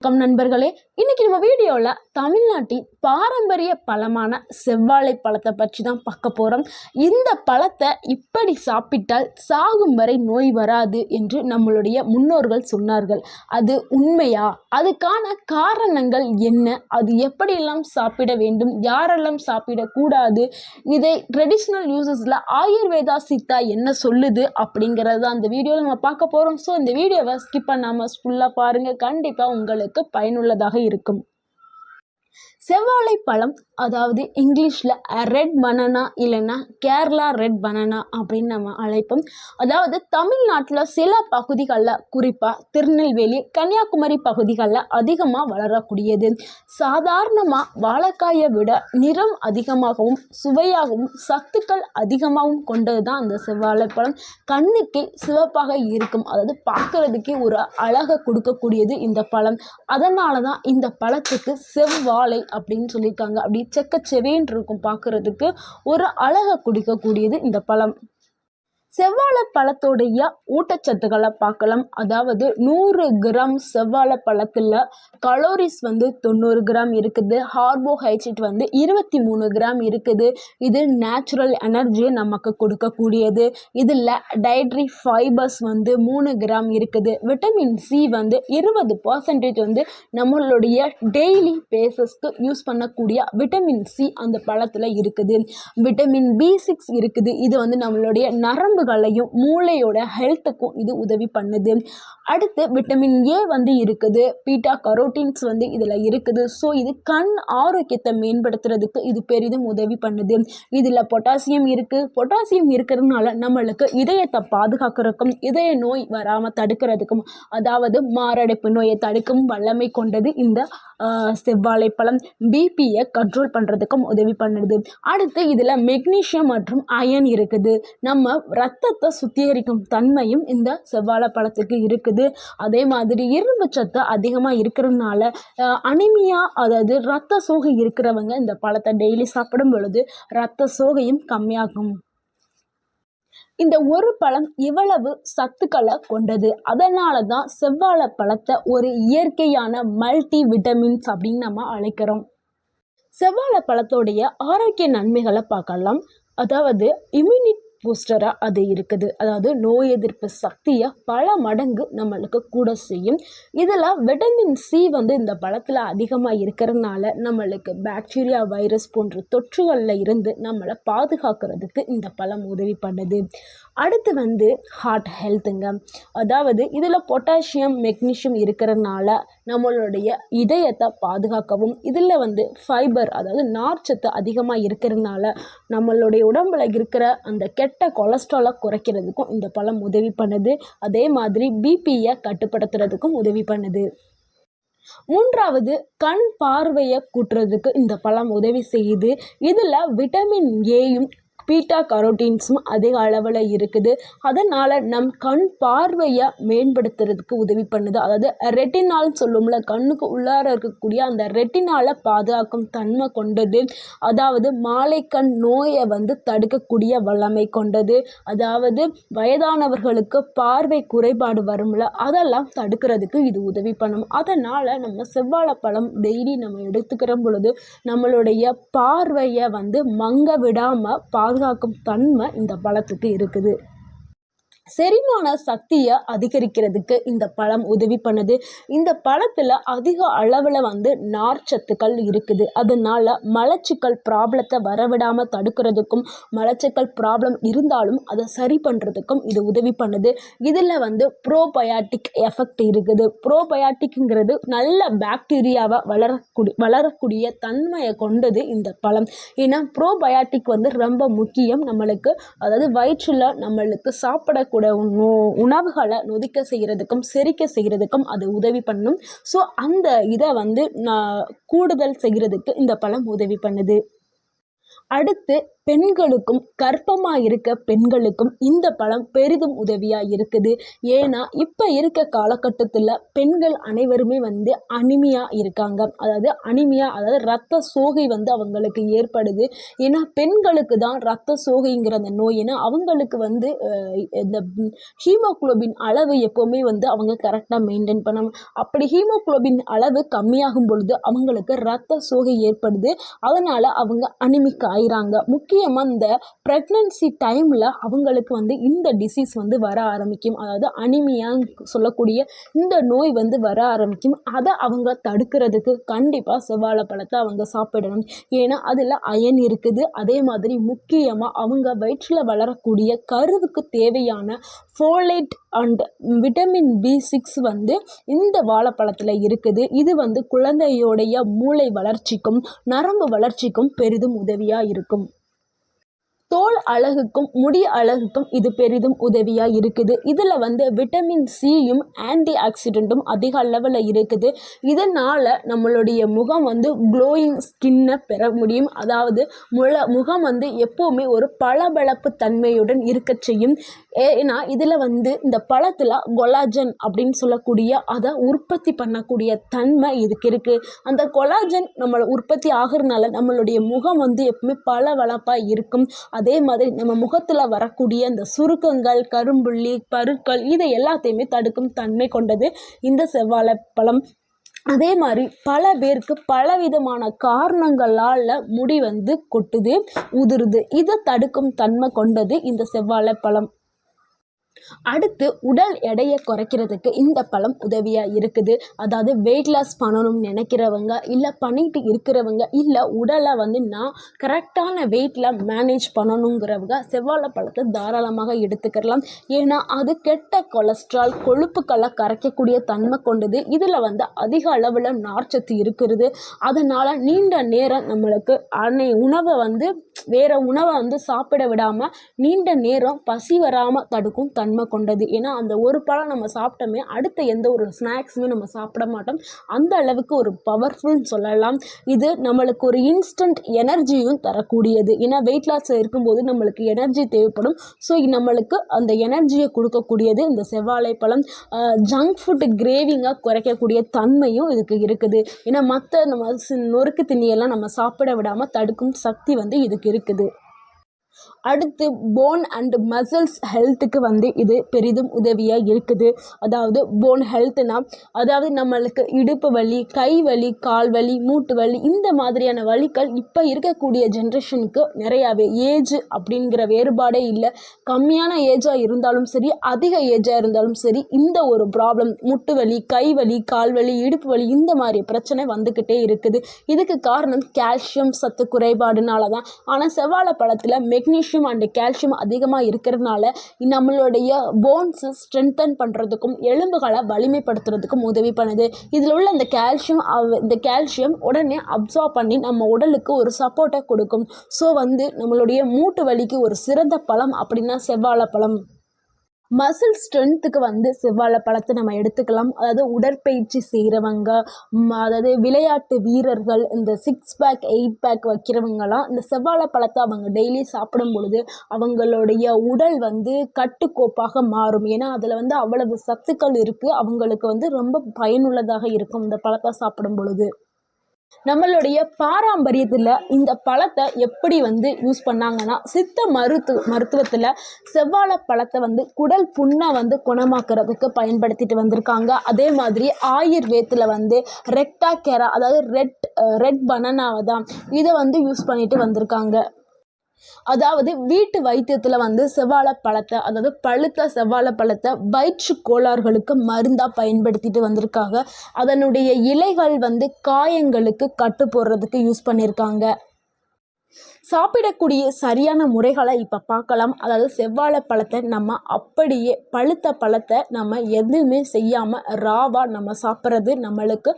வணக்கம் நண்பர்களே. இன்னைக்கு நம்ம வீடியோவில் தமிழ்நாட்டின் பாரம்பரிய பழமான செவ்வாழை பழத்தை பற்றி தான் பார்க்க போகிறோம் இந்த பழத்தை இப்படி சாப்பிட்டால் சாகும் வரை நோய் வராது என்று நம்மளுடைய முன்னோர்கள் சொன்னார்கள். அது உண்மையா? அதுக்கான காரணங்கள் என்ன? அது எப்படியெல்லாம் சாப்பிட வேண்டும்? யாரெல்லாம் சாப்பிடக்கூடாது இதை ட்ரெடிஷ்னல் யூசஸில் ஆயுர்வேதா சித்தா என்ன சொல்லுது அப்படிங்கிறது தான் அந்த வீடியோவில் நம்ம பார்க்க போகிறோம் ஸோ இந்த வீடியோவை ஸ்கிப் பண்ணாமல் ஃபுல்லாக பாருங்கள் கண்டிப்பாக உங்களுக்கு பயனுள்ளதாக இருக்கும். செவ்வாழை பழம் அதாவது இங்கிலீஷில் ரெட் பனானா இல்லைன்னா கேரளா ரெட் பனானா அப்படின்னு நம்ம அழைப்போம். அதாவது தமிழ்நாட்டில் சில பகுதிகளில் குறிப்பாக திருநெல்வேலி கன்னியாகுமரி பகுதிகளில் அதிகமாக வளரக்கூடியது. சாதாரணமாக வாழைக்காயை விட நிறம் அதிகமாகவும் சுவையாகவும் சத்துக்கள் அதிகமாகவும் கொண்டது தான் அந்த செவ்வாழைப்பழம் கண்ணுக்கு சிவப்பாக இருக்கும். அதாவது பார்க்கறதுக்கே ஒரு அழகை கொடுக்கக்கூடியது இந்த பழம். அதனால தான் இந்த பழத்துக்கு செவ்வாழை அப்படின்னு சொல்லியிருக்காங்க. அப்படி செக்கச்செவேன்னு இருக்கும் பார்க்கறதுக்கு ஒரு அழகை கொடுக்கக்கூடியது இந்த பழம். செவ்வாழை பழத்தோடைய ஊட்டச்சத்துக்களை பார்க்கலாம். அதாவது நூறு கிராம் செவ்வாழை பழத்தில் கலோரிஸ் வந்து தொண்ணூறு கிராம் இருக்குது. ஹார்போஹைட்ரேட் வந்து இருபத்தி மூணு கிராம் இருக்குது. இது நேச்சுரல் எனர்ஜியை நமக்கு கொடுக்கக்கூடியது. இதில் டயட்ரி ஃபைபர்ஸ் வந்து மூணு கிராம் இருக்குது. விட்டமின் சி வந்து இருபது பர்சன்டேஜ் வந்து நம்மளுடைய டெய்லி பேசஸ்க்கு யூஸ் பண்ணக்கூடிய விட்டமின் சி அந்த பழத்தில் இருக்குது. விட்டமின் பி சிக்ஸ் இருக்குது. இது வந்து நம்மளுடைய நரம்பு நரம்புகளையும் மூளையோட ஹெல்த்துக்கும் இது உதவி பண்ணுது. அடுத்து விட்டமின் ஏ வந்து இருக்குது பீட்டா கரோட்டின்ஸ் வந்து இதில் இருக்குது. ஸோ இது கண் ஆரோக்கியத்தை மேம்படுத்துறதுக்கு இது பெரிதும் உதவி பண்ணுது. இதில் பொட்டாசியம் இருக்குது பொட்டாசியம் இருக்கிறதுனால நம்மளுக்கு இதயத்தை பாதுகாக்கிறதுக்கும் இதய நோய் வராமல் தடுக்கிறதுக்கும் அதாவது மாரடைப்பு நோயை தடுக்கும் வல்லமை கொண்டது இந்த செவ்வாழைப்பழம் பிபியை கண்ட்ரோல் பண்ணுறதுக்கும் உதவி பண்ணுது. அடுத்து இதில் மெக்னீஷியம் மற்றும் அயன் இருக்குது. நம்ம ரத்தத்தை சுத்திகரிக்கும் தன்மையும் இந்த செவ்வாழைப்பழத்துக்கு இருக்குது. அதே மாதிரி இரும்பு சத்து அதிகமாக இருக்கிறதுனால அனிமியா அதாவது ரத்த சோகை இருக்கிறவங்க இந்த பழத்தை டெய்லி சாப்பிடும் பொழுது ரத்த சோகையும் கம்மியாகும். இந்த ஒரு பழம் இவ்வளவு சத்துக்களை கொண்டது. அதனால தான் செவ்வாழை பழத்தை ஒரு இயற்கையான மல்டி விட்டமின்ஸ் அப்படின்னு நம்ம அழைக்கிறோம். செவ்வாழை பழத்தோடைய ஆரோக்கிய நன்மைகளை பார்க்கலாம். அதாவது இம்யூனிட் பூஸ்டராக அது இருக்குது. அதாவது நோய் எதிர்ப்பு சக்தியை பல மடங்கு நம்மளுக்கு கூட செய்யும். இதில் விட்டமின் சி வந்து இந்த பழத்தில் அதிகமாக இருக்கிறதுனால நம்மளுக்கு பாக்டீரியா வைரஸ் போன்ற தொற்றுகளில் இருந்து நம்மளை பாதுகாக்கிறதுக்கு இந்த பழம் உதவி பண்ணுது. அடுத்து வந்து ஹார்ட் ஹெல்த்துங்க அதாவது இதில் பொட்டாசியம் மெக்னீஷியம் இருக்கிறதுனால நம்மளுடைய இதயத்தை பாதுகாக்கவும். இதில் வந்து ஃபைபர் அதாவது நார்ச்சத்து அதிகமாக இருக்கிறதுனால நம்மளுடைய உடம்புல இருக்கிற அந்த கெட்ட கொலஸ்ட்ராலை குறைக்கிறதுக்கும் இந்த பழம் உதவி பண்ணுது. அதே மாதிரி பிபியை கட்டுப்படுத்துறதுக்கும் உதவி பண்ணுது. மூன்றாவது கண் பார்வையை கூட்டுறதுக்கு இந்த பழம் உதவி செய்யுது. இதில் விட்டமின் ஏயும் பீட்டா கரோட்டீன்ஸும் அதிக அளவில் இருக்குது. அதனால் நம் கண் பார்வையை மேம்படுத்துறதுக்கு உதவி பண்ணுது. அதாவது ரெட்டினால் சொல்லும்ல கண்ணுக்கு உள்ளார இருக்கக்கூடிய அந்த ரெட்டினாலை பாதுகாக்கும் தன்மை கொண்டது. அதாவது மாலைக்கண் நோயை வந்து தடுக்கக்கூடிய வல்லமை கொண்டது. அதாவது வயதானவர்களுக்கு பார்வை குறைபாடு வரும்ல அதெல்லாம் தடுக்கிறதுக்கு இது உதவி பண்ணும். அதனால் நம்ம செவ்வாழைப்பழம் டெய்லி நம்ம எடுத்துக்கிற பொழுது நம்மளுடைய பார்வையை வந்து மங்க விடாமல் பா பாதுகாக்கும் தன்மை இந்த பழத்துக்கு இருக்குது. செரிமான சக்தியை அதிகரிக்கிறதுக்கு இந்த பழம் உதவி பண்ணுது. இந்த பழத்தில் அதிக அளவில் வந்து நார்ச்சத்துக்கள் இருக்குது. அதனால் மலச்சிக்கல் ப்ராப்ளத்தை வரவிடாமல் தடுக்கிறதுக்கும் மலச்சிக்கல் ப்ராப்ளம் இருந்தாலும் அதை சரி பண்ணுறதுக்கும் இது உதவி பண்ணுது. இதில் வந்து ப்ரோபயாட்டிக் எஃபெக்ட் இருக்குது. ப்ரோபயாட்டிக்ங்கிறது நல்ல பாக்டீரியாவை வளரக்கூடிய வளரக்கூடிய தன்மையை கொண்டது இந்த பழம். ஏன்னா ப்ரோபயாட்டிக் வந்து ரொம்ப முக்கியம் நம்மளுக்கு. அதாவது வயிற்றில் நம்மளுக்கு சாப்பிடக்கூடிய கூட உணவுகளை நொதிக்க செய்கிறதுக்கும் செரிக்க செய்கிறதுக்கும் அது உதவி பண்ணும். ஸோ அந்த இதை வந்து நான் கூடுதல் செய்கிறதுக்கு இந்த பழம் உதவி பண்ணுது. அடுத்து பெண்களுக்கும் கர்ப்பமாக இருக்க பெண்களுக்கும் இந்த பழம் பெரிதும் உதவியாக இருக்குது ஏன்னா இப்போ இருக்க காலகட்டத்தில் பெண்கள் அனைவருமே வந்து அனிமியாக இருக்காங்க. அதாவது அனிமியா அதாவது ரத்த சோகை வந்து அவங்களுக்கு ஏற்படுது. ஏன்னா பெண்களுக்கு தான் ரத்த சோகைங்கிற அந்த நோய். ஏன்னா அவங்களுக்கு வந்து இந்த ஹீமோகுளோபின் அளவு எப்போவுமே வந்து அவங்க கரெக்டாக மெயின்டைன் பண்ணணும் அப்படி ஹீமோகுளோபின் அளவு கம்மியாகும் பொழுது அவங்களுக்கு ரத்த சோகை ஏற்படுது. அதனால் அவங்க அனிமிக் ஆயிறாங்க. முக்கியமாக இந்த ப்ரெக்னன்சி டைமில் அவங்களுக்கு வந்து இந்த டிசீஸ் வந்து வர ஆரம்பிக்கும். அதாவது அனிமியான்னு சொல்லக்கூடிய இந்த நோய் வந்து வர ஆரம்பிக்கும். அதை அவங்க தடுக்கிறதுக்கு கண்டிப்பாக செவ்வாழை பழத்தை அவங்க சாப்பிடணும். ஏன்னா அதில் அயன் இருக்குது. அதே மாதிரி முக்கியமாக அவங்க வயிற்றில் வளரக்கூடிய கருவுக்கு தேவையான folate and vitamin B six வந்து இந்த வாழைப்பழத்தில் இருக்குது. இது வந்து குழந்தையோடைய மூளை வளர்ச்சிக்கும் நரம்பு வளர்ச்சிக்கும் பெரிதும் உதவியாக இருக்கும். தோல் அழகுக்கும் முடி அழகுக்கும் இது பெரிதும் உதவியாக இருக்குது. இதில் வந்து விட்டமின் சியும் ஆன்டி ஆக்சிடெண்ட்டும் அதிக அளவில் இருக்குது. இதனால் நம்மளுடைய முகம் வந்து க்ளோயிங் ஸ்கின்னை பெற முடியும். அதாவது முள முகம் வந்து எப்போவுமே ஒரு பளபளப்பு தன்மையுடன் இருக்க செய்யும். ஏன்னா இதில் வந்து இந்த பழத்தில் கொலாஜன் அப்படின்னு சொல்லக்கூடிய அதை உற்பத்தி பண்ணக்கூடிய தன்மை இதுக்கு இருக்குது அந்த கொலாஜன் நம்மளை உற்பத்தி ஆகிறதுனால நம்மளுடைய முகம் வந்து எப்பவுமே பளபளப்பாக இருக்கும். அதே மாதிரி நம்ம முகத்தில் வரக்கூடிய அந்த சுருக்கங்கள் கரும்புள்ளி பருக்கள் இதை எல்லாத்தையுமே தடுக்கும் தன்மை கொண்டது இந்த செவ்வாழை பழம். அதே மாதிரி பல பேருக்கு பலவிதமான காரணங்களால் முடி வந்து கொட்டுது உதிருது. இதை தடுக்கும் தன்மை கொண்டது இந்த செவ்வாழை பழம். அடுத்து உடல் எடையை குறைக்கிறதுக்கு இந்த பழம் உதவியாக இருக்குது. அதாவது வெயிட் லாஸ் பண்ணணும்னு நினைக்கிறவங்க இல்லை பண்ணிட்டு இருக்கிறவங்க இல்லை உடலை வந்து நான் கரெக்டான வெயிட்டில் மேனேஜ் பண்ணணுங்கிறவங்க செவ்வாழை பழத்தை தாராளமாக எடுத்துக்கலாம். ஏன்னா அது கெட்ட கொலஸ்ட்ரால் கொழுப்புக்களை கரைக்கக்கூடிய தன்மை கொண்டது. இதில் வந்து அதிக அளவில் நார்ச்சத்து இருக்கிறது அதனால் நீண்ட நேரம் நம்மளுக்கு அன்னை உணவை வந்து வேறு உணவை வந்து சாப்பிட விடாமல் நீண்ட நேரம் பசி வராமல் தடுக்கும் தன்மை கொண்டது. ஏன்னா அந்த ஒரு பழம் நம்ம சாப்பிட்டோமே அடுத்த எந்த ஒரு ஸ்நாக்ஸுமே நம்ம சாப்பிட மாட்டோம். அந்த அளவுக்கு ஒரு பவர்ஃபுல்னு சொல்லலாம். இது நம்மளுக்கு ஒரு இன்ஸ்டன்ட் எனர்ஜியும் தரக்கூடியது. ஏன்னா வெயிட் லாஸ் இருக்கும்போது நம்மளுக்கு எனர்ஜி தேவைப்படும். ஸோ நம்மளுக்கு அந்த எனர்ஜியை கொடுக்கக்கூடியது இந்த செவ்வாழை பழம். ஜங்க் ஃபுட்டு கிரேவிங்காக குறைக்கக்கூடிய தன்மையும் இதுக்கு இருக்குது. ஏன்னா மற்ற நம்ம நொறுக்கு திண்ணியெல்லாம் நம்ம சாப்பிட விடாமல் தடுக்கும் சக்தி வந்து இதுக்கு இருக்குது. அடுத்து போன் அண்ட் மசில்ஸ் ஹெல்த்துக்கு வந்து இது பெரிதும் உதவியாக இருக்குது. அதாவது போன் ஹெல்த்துனா அதாவது நம்மளுக்கு இடுப்பு வலி கை வலி கால் வலி மூட்டு வலி இந்த மாதிரியான வலிகள் இப்போ இருக்கக்கூடிய ஜென்ரேஷனுக்கு நிறையாவே ஏஜ் அப்படிங்கிற வேறுபாடே இல்லை. கம்மியான ஏஜாக இருந்தாலும் சரி அதிக ஏஜாக இருந்தாலும் சரி இந்த ஒரு ப்ராப்ளம் முட்டு வலி கை வலி கால் வலி இடுப்பு வலி இந்த மாதிரி பிரச்சனை வந்துக்கிட்டே இருக்குது. இதுக்கு காரணம் கால்சியம் சத்து குறைபாடுனால தான் ஆனால் செவ்வாழை பழத்தில் மெக்னீஷியம் அண்ட் கால்சியம் அதிகமாக இருக்கிறதுனால நம்மளுடைய போன்ஸை ஸ்ட்ரென்தன் பண்ணுறதுக்கும் எலும்புகளை வலிமைப்படுத்துறதுக்கும் உதவி பண்ணுது. இதில் உள்ள இந்த கால்சியம் இந்த கால்சியம் உடனே அப்சார்ப் பண்ணி நம்ம உடலுக்கு ஒரு சப்போர்ட்டை கொடுக்கும். ஸோ வந்து நம்மளுடைய மூட்டு வலிக்கு ஒரு சிறந்த பழம் அப்படின்னா செவ்வாழை பழம் மசில் ஸ்ட்ரென்த்துக்கு வந்து செவ்வாழை பழத்தை நம்ம எடுத்துக்கலாம். அதாவது உடற்பயிற்சி செய்கிறவங்க அதாவது விளையாட்டு வீரர்கள் இந்த சிக்ஸ் பேக் எயிட் பேக் வைக்கிறவங்கலாம் இந்த செவ்வாழை பழத்தை அவங்க டெய்லி சாப்பிடும் பொழுது அவங்களுடைய உடல் வந்து கட்டுக்கோப்பாக மாறும். ஏன்னா அதில் வந்து அவ்வளவு சத்துக்கள் இருக்குது அவங்களுக்கு வந்து ரொம்ப பயனுள்ளதாக இருக்கும் இந்த பழத்தை சாப்பிடும் பொழுது. நம்மளுடைய பாரம்பரியத்தில் இந்த பழத்தை எப்படி வந்து யூஸ் பண்ணாங்கன்னா சித்த மருத்து மருத்துவத்தில் செவ்வாழை பழத்தை வந்து குடல் புண்ணை வந்து குணமாக்குறதுக்கு பயன்படுத்திட்டு வந்திருக்காங்க. அதே மாதிரி ஆயுர்வேத்தில் வந்து ரெக்டா கேரா அதாவது ரெட் ரெட் பனனாவை தான் இதை வந்து யூஸ் பண்ணிட்டு வந்திருக்காங்க. அதாவது வீட்டு வைத்தியத்தில் வந்து செவ்வாழை பழத்தை அதாவது பழுத்த செவ்வாழை பழத்தை வயிற்று கோளாறுகளுக்கு மருந்தாக பயன்படுத்திட்டு வந்திருக்காங்க. அதனுடைய இலைகள் வந்து காயங்களுக்கு கட்டு போடுறதுக்கு யூஸ் பண்ணியிருக்காங்க சாப்பிடக்கூடிய சரியான முறைகளை இப்போ பார்க்கலாம். அதாவது செவ்வாழை பழத்தை நம்ம அப்படியே பழுத்த பழத்தை நம்ம எதுவுமே செய்யாமல் ராவாக நம்ம சாப்பிட்றது நம்மளுக்கு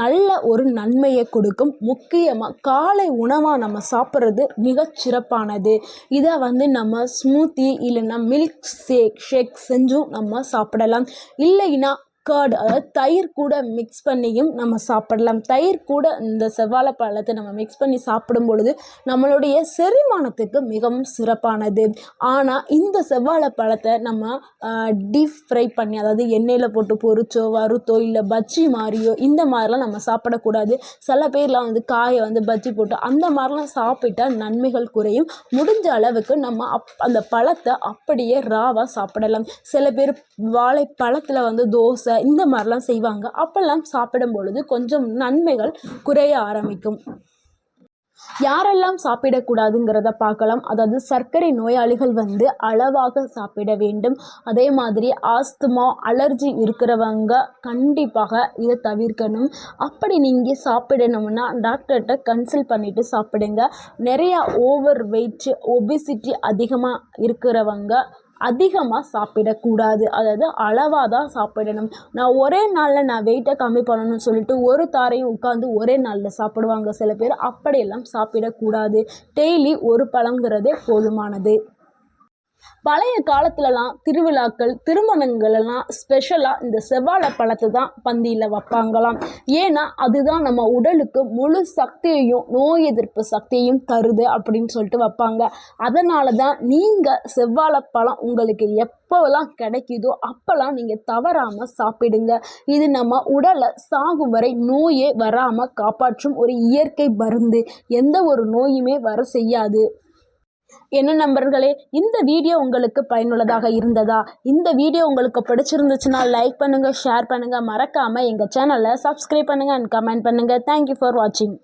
நல்ல ஒரு நன்மையை கொடுக்கும். முக்கியமாக காலை உணவாக நம்ம சாப்பிட்றது மிகச் சிறப்பானது. இதை வந்து நம்ம ஸ்மூத்தி இல்லைன்னா மில்க் ஷேக் ஷேக் செஞ்சும் நம்ம சாப்பிடலாம். இல்லைன்னா கர்டு அதாவது தயிர் கூட மிக்ஸ் பண்ணியும் நம்ம சாப்பிடலாம். தயிர் கூட இந்த செவ்வாழை பழத்தை நம்ம மிக்ஸ் பண்ணி சாப்பிடும் பொழுது நம்மளுடைய செரிமானத்துக்கு மிகவும் சிறப்பானது. ஆனால் இந்த செவ்வாழை பழத்தை நம்ம டீப் ஃப்ரை பண்ணி அதாவது எண்ணெயில் போட்டு பொரிச்சோ வறுத்தோ இல்லை பஜ்ஜி மாதிரியோ இந்த மாதிரிலாம் நம்ம சாப்பிடக்கூடாது. சில பேர்லாம் வந்து காயை வந்து பஜ்ஜி போட்டு அந்த மாதிரிலாம் சாப்பிட்டா நன்மைகள் குறையும். முடிஞ்ச அளவுக்கு நம்ம அப் அந்த பழத்தை அப்படியே ராவாக சாப்பிடலாம். சில பேர் வாழைப்பழத்தில் வந்து தோசை இந்த மாதிரிலாம் செய்வாங்க. அப்போல்லாம் சாப்பிடும் பொழுது கொஞ்சம் நன்மைகள் குறைய ஆரம்பிக்கும். யாரெல்லாம் சாப்பிடக்கூடாதுங்கிறத பார்க்கலாம். அதாவது சர்க்கரை நோயாளிகள் வந்து அளவாக சாப்பிட வேண்டும். அதே மாதிரி ஆஸ்துமா அலர்ஜி இருக்கிறவங்க கண்டிப்பாக இதை தவிர்க்கணும். அப்படி நீங்கள் சாப்பிடணும்னா டாக்டர்கிட்ட கன்சல்ட் பண்ணிவிட்டு சாப்பிடுங்க. நிறையா ஓவர் வெயிட் ஒபிசிட்டி அதிகமாக இருக்கிறவங்க அதிகமாக சாப்பிடக்கூடாது. அதாவது அளவாக தான் சாப்பிடணும். நான் ஒரே நாளில் நான் வெயிட்டை கம்மி பண்ணணும்னு சொல்லிட்டு ஒரு தாரையும் உட்காந்து ஒரே நாளில் சாப்பிடுவாங்க சில பேர். அப்படியெல்லாம் சாப்பிடக்கூடாது. டெய்லி ஒரு பழங்கிறதே போதுமானது. பழைய காலத்துலலாம் திருவிழாக்கள் திருமணங்கள் எல்லாம் ஸ்பெஷலாக இந்த செவ்வாழை பழத்தை தான் பந்தியில் வைப்பாங்களாம். ஏன்னா அதுதான் நம்ம உடலுக்கு முழு சக்தியையும் நோய் எதிர்ப்பு சக்தியையும் தருது அப்படின்னு சொல்லிட்டு வைப்பாங்க. அதனால தான் நீங்கள் செவ்வாழை பழம் உங்களுக்கு எப்போல்லாம் கிடைக்குதோ அப்போல்லாம் நீங்கள் தவறாமல் சாப்பிடுங்க. இது நம்ம உடலை சாகும் வரை நோயே வராமல் காப்பாற்றும் ஒரு இயற்கை மருந்து. எந்த ஒரு நோயுமே வர செய்யாது. என்ன நண்பர்களே இந்த வீடியோ உங்களுக்கு பயனுள்ளதாக இருந்ததா? இந்த வீடியோ உங்களுக்கு பிடிச்சிருந்துச்சுன்னா லைக் பண்ணுங்கள் ஷேர் பண்ணுங்கள் மறக்காமல் எங்கள் சேனலை சப்ஸ்கிரைப் பண்ணுங்கள் அண்ட் கமெண்ட் பண்ணுங்கள் தேங்க்யூ ஃபார் வாட்சிங்